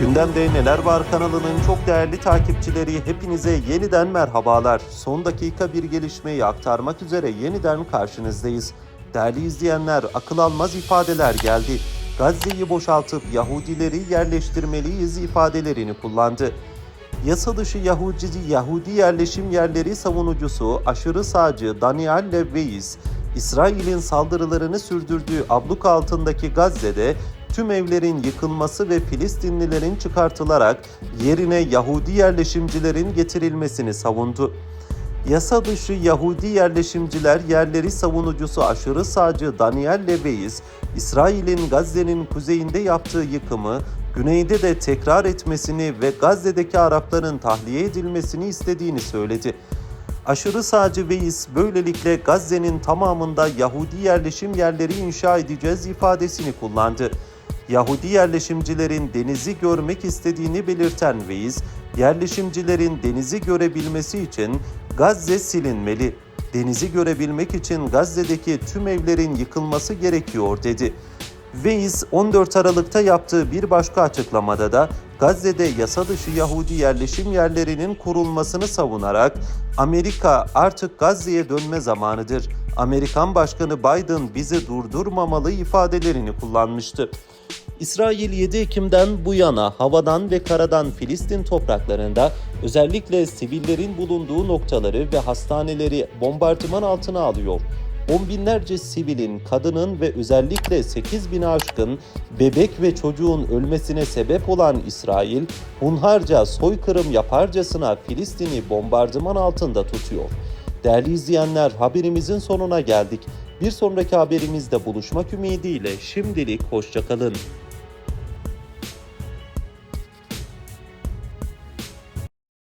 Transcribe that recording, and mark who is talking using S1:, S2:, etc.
S1: Gündemde Neler Var kanalının çok değerli takipçileri hepinize yeniden merhabalar. Son dakika bir gelişmeyi aktarmak üzere yeniden karşınızdayız. Değerli izleyenler akıl almaz ifadeler geldi. Gazze'yi boşaltıp Yahudileri yerleştirmeliyiz ifadelerini kullandı. Yasa dışı Yahudi, Yahudi yerleşim yerleri savunucusu aşırı sağcı Daniel Lewis, İsrail'in saldırılarını sürdürdüğü abluk altındaki Gazze'de tüm evlerin yıkılması ve Filistinlilerin çıkartılarak yerine Yahudi yerleşimcilerin getirilmesini savundu. Yasa dışı Yahudi yerleşimciler yerleri savunucusu aşırı sağcı Daniel Lewis, İsrail'in Gazze'nin kuzeyinde yaptığı yıkımı, güneyde de tekrar etmesini ve Gazze'deki Arapların tahliye edilmesini istediğini söyledi. Aşırı sağcı Veys böylelikle Gazze'nin tamamında Yahudi yerleşim yerleri inşa edeceğiz ifadesini kullandı. Yahudi yerleşimcilerin denizi görmek istediğini belirten Veys, yerleşimcilerin denizi görebilmesi için Gazze silinmeli. Denizi görebilmek için Gazze'deki tüm evlerin yıkılması gerekiyor dedi. Veys 14 Aralık'ta yaptığı bir başka açıklamada da Gazze'de yasa dışı Yahudi yerleşim yerlerinin kurulmasını savunarak Amerika artık Gazze'ye dönme zamanıdır. Amerikan Başkanı Biden bizi durdurmamalı ifadelerini kullanmıştı. İsrail 7 Ekim'den bu yana havadan ve karadan Filistin topraklarında özellikle sivillerin bulunduğu noktaları ve hastaneleri bombardıman altına alıyor. On binlerce sivilin, kadının ve özellikle 8 bin aşkın bebek ve çocuğun ölmesine sebep olan İsrail, hunharca soykırım yaparcasına Filistin'i bombardıman altında tutuyor. Değerli izleyenler haberimizin sonuna geldik. Bir sonraki haberimizde buluşmak ümidiyle şimdilik hoşçakalın.